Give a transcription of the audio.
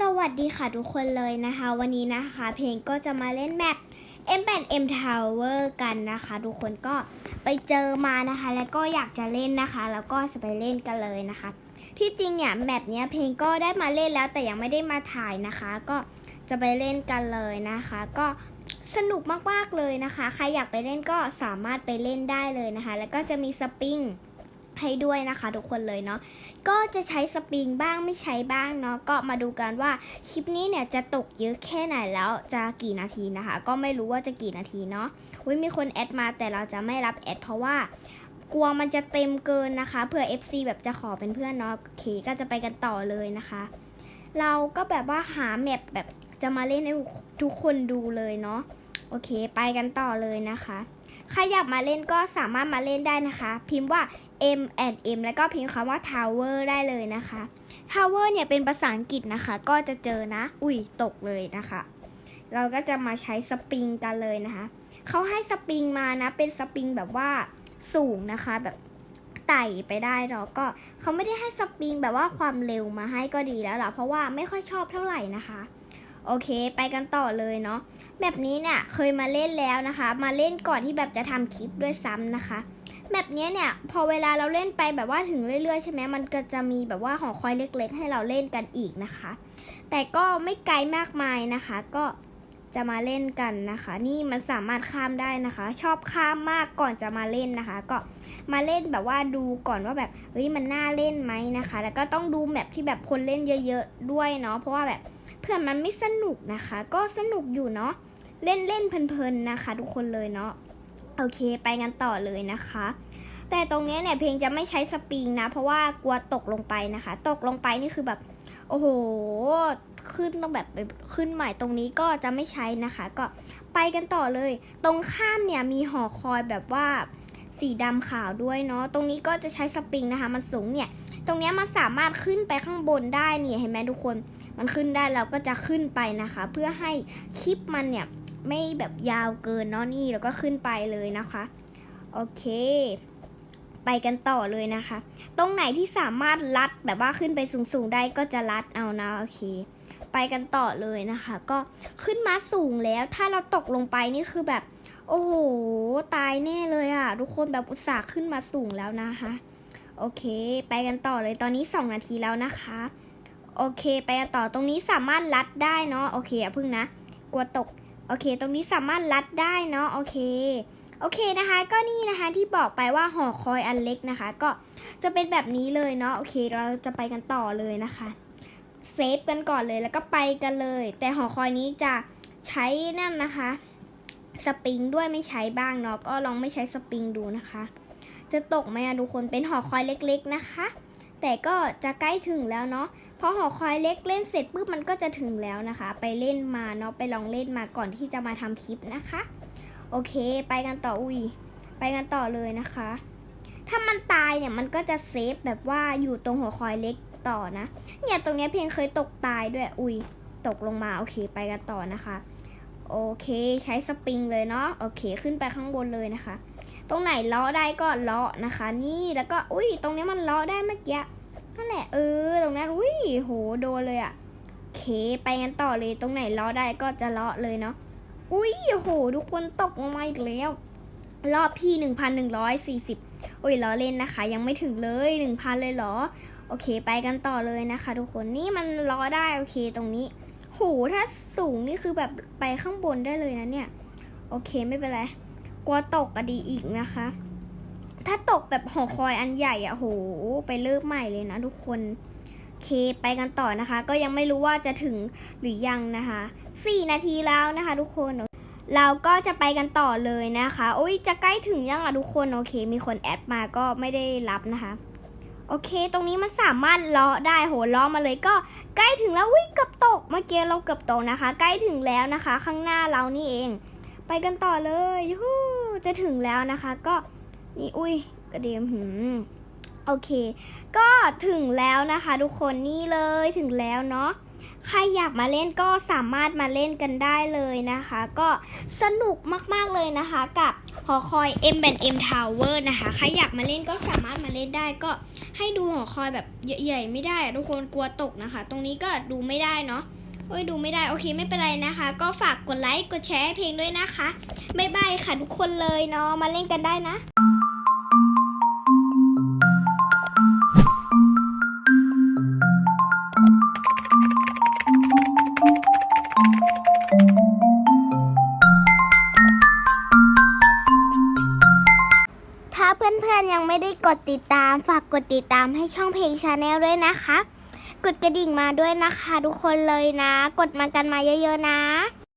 สวัสดีค่ะทุกคนเลยนะคะ วันนี้นะคะ เพลงก็จะมาเล่นแมป M 8 M Tower กันนะคะ ทุกคนก็ไปเจอมานะคะ แล้วก็อยากจะเล่นนะคะ แล้วก็จะไปเล่นกันเลยนะคะ ที่จริงเนี่ยแมปเนี้ยเพลงก็ได้มาเล่นแล้วแต่ยังไม่ได้มาถ่ายนะคะ ก็จะไปเล่นกันเลยนะคะ ก็สนุกมากๆเลยนะคะ ใครอยากไปเล่นก็สามารถไปเล่นได้เลยนะคะ แล้วก็จะมีสปริง ให้ด้วยนะคะทุกคนเลยเนาะก็จะใช้สปริงบ้างไม่ใช้บ้างเนาะก็มาดูกันว่าคลิปนี้เนี่ยจะตกเยอะแค่ไหนแล้วจะกี่นาทีนะคะ ก็ไม่รู้ว่าจะกี่นาทีเนาะอุ้ยมีคนแอดมาแต่เราจะไม่รับแอดเพราะว่ากลัวมันจะเต็มเกินนะคะเผื่อ FC แบบจะขอเป็นเพื่อนเนาะโอเคก็จะไปกันต่อเลยนะคะ เราก็แบบว่าหาแมปแบบจะมาเล่นให้ทุกคนดูเลยเนาะ โอเค ไปกันต่อเลยนะคะใครอยากมาเล่นก็สามารถมาเล่นได้นะคะ พิมพ์ว่า M and M แล้วก็พิมพ์คำว่า Tower ได้เลยนะคะ Tower เนี่ยเป็นภาษาอังกฤษนะคะ ก็จะเจอนะ อุ้ยตกเลยนะคะ เราก็จะมาใช้สปริงกันเลยนะคะเขาให้สปริงมานะ เป็นสปริงแบบว่าสูงนะคะแบบไต่ไปได้เนาะก็เขาไม่ได้ให้สปริงแบบว่าความเร็วมาให้ก็ดีแล้วล่ะเพราะว่าไม่ค่อยชอบเท่าไหร่นะคะ โอเค ไปกันต่อเลยเนาะแบบนี้เนี่ยเคยมาเล่นแล้วนะคะ มาเล่นก่อนที่แบบจะทำคลิปด้วยซ้ำนะคะ แบบนี้เนี่ยพอเวลาเราเล่นไปแบบว่าถึงเรื่อยๆใช่ไหมมันก็จะมีแบบว่าหอคอยเล็ก ๆ ให้เราเล่นกันอีกนะคะ แต่ก็ไม่ไกลมากมายนะคะ ก็จะมาเล่นกันนะคะ นี่มันสามารถข้ามได้นะคะ ชอบข้ามมากก่อนจะมาเล่นนะคะ ก็มาเล่นแบบว่าดูก่อนว่าแบบเฮ้ยมันน่าเล่นไหมนะคะ แล้วก็ต้องดูแมปที่แบบคนเล่นเยอะ ๆ ด้วยเนาะเพราะว่าแบบ เพื่อนมันไม่สนุกนะคะ ก็สนุกอยู่เนาะเล่นเล่นเพลินๆนะคะ ทุกคนเลยเนาะโอเคไปกันต่อเลยนะคะ แต่ตรงนี้เนี่ยเพลงจะไม่ใช้สปริงนะ เพราะว่ากลัวตกลงไปนะคะ ตกลงไปนี่คือแบบ โอ้โห ขึ้นต้องแบบขึ้นใหม่ตรงนี้ก็จะไม่ใช้นะคะ ก็ไปกันต่อเลย ตรงข้ามเนี่ยมีหอคอยแบบว่าสีดำขาวด้วยเนาะตรงนี้ก็จะใช้สปริงนะคะ มันสูงเนี่ย ตรงเนี้ยมันสามารถขึ้นไปข้างบนได้เนี่ยเห็นไหมทุกคน มันขึ้นได้เราก็จะขึ้นไปนะคะ เพื่อให้คลิปมันเนี่ยไม่แบบยาวเกินเนาะนี่แล้วก็ขึ้นไปเลยนะคะโอเค ไปกันต่อเลยนะคะ ตรงไหนที่สามารถลัดแบบว่าขึ้นไปสูงๆได้ก็จะลัดเอานะโอเค ไปกันต่อเลยนะคะ ก็ขึ้นมาสูงแล้ว ถ้าเราตกลงไปนี่คือแบบ โอ้โหตายแน่เลยอะ่ะทุกคนแบบอุตส่าห์ขึ้นมาสูงแล้วนะคะ โอเค ไปกันต่อเลยตอนนี้ 2 นาทีแล้วนะคะ โอเค ไปกันต่อตรงนี้สามารถลัดได้เนาะโอเคอย่าพึ่งนะ กลัวตก โอเค ตรงนี้สามารถลัดได้เนาะโอเคโอเคนะคะ ก็นี่นะคะที่บอกไปว่าหอคอยอันเล็กนะคะ ก็จะเป็นแบบนี้เลยเนาะโอเค เราจะไปกันต่อเลยนะคะเซฟกันก่อนเลยแล้วก็ไปกันเลย แต่หอคอยนี้จะใช้นั่นนะคะสปริงด้วยไม่ใช้บ้างเนาะก็ลองไม่ใช้สปริงดูนะคะ จะตกไหมอะทุกคนเป็นหอคอยเล็ก ๆนะคะ แต่ก็จะใกล้ถึงแล้วเนาะพอหอคอยเล็กเล่นเสร็จปุ๊บมันก็จะถึงแล้วนะคะ ไปเล่นมาเนาะไปลองเล่นมาก่อนที่จะมาทำคลิปนะคะ โอเค ไปกันต่ออุ้ยไปกันต่อเลยนะคะ ถ้ามันตายเนี่ยมันก็จะเซฟแบบว่าอยู่ตรงหอคอยเล็กต่อนะ เนี่ยตรงนี้เพียงเคยตกตายด้วยอุ้ยตกลงมาโอเคไปกันต่อนะคะ โอเคใช้สปริงเลยเนาะโอเคขึ้นไปข้างบนเลยนะคะ ตรงไหนเลาะได้ก็เลาะนะคะ นี่แล้วก็อุ้ยตรงนี้มันเลาะได้เมื่อกี้นั่นแหละเออ ตรงนั้นอุ้ยโหโดนเลยอะโอเคไปกันต่อเลยตรงไหนเลาะได้ก็จะเลาะเลยเนาะอุ้ยโหทุกคนตกลงมาอีกแล้ว รอบที่หนึ่งพันหนึ่งร้อยสี่สิบโอ้ยล้อเล่นนะคะ ยังไม่ถึงเลยหนึ่งพันเลยเหรอ โอเค ไปกันต่อเลยนะคะ ทุกคนนี่มันล้อได้โอเคตรงนี้โหถ้าสูงนี่คือแบบไปข้างบนได้เลยนะเนี่ย โอเคไม่เป็นไร กลัวตกอะดีอีกนะคะ ถ้าตกแบบหอคอยอันใหญ่อะโห ไปเริ่มใหม่เลยนะทุกคนเคไปกันต่อนะคะ ก็ยังไม่รู้ว่าจะถึงหรือยังนะคะ4นาทีแล้วนะคะ ทุกคน เราก็จะไปกันต่อเลยนะคะโอ้ยจะใกล้ถึงยังอะทุกคนโอเค มีคนแอดมาก็ไม่ได้รับนะคะ โอเค ตรงนี้มันสามารถลาะได้โหลาะมาเลยก็ใกล้ถึงแล้วอุ้ยเกือบตกเมื่อกี้เราเกือบตกนะคะ ใกล้ถึงแล้วนะคะ ข้างหน้าเรานี่เอง ไปกันต่อเลยยูจะถึงแล้วนะคะ ก็นี่อุ้ยกระเดียมหืมโอเค ก็ถึงแล้วนะคะ ทุกคนนี่เลยถึงแล้วเนาะใครอยากมาเล่นก็สามารถมาเล่นกันได้เลยนะคะ ก็สนุกมากๆเลยนะคะกับหอคอย M M Tower นะคะ ใครอยากมาเล่นก็สามารถมาเล่นได้ก็ให้ดูหอคอยแบบใหญ่ๆไม่ได้ ทุกคนกลัวตกนะคะ ตรงนี้ก็ดูไม่ได้เนาะ โอ้ยดูไม่ได้โอเคไม่เป็นไรนะคะ ก็ฝากกดไลค์กดแชร์เพลงด้วยนะคะบ๊ายบายค่ะทุกคนเลยเนาะมาเล่นกันได้นะถ้าเพื่อนๆยังไม่ได้กดติดตาม ฝากกดติดตามให้ช่องเพลงชาแนลด้วยนะคะ กดกระดิ่งมาด้วยนะคะ ทุกคนเลยนะ กดมากันมาเยอะ ๆ นะ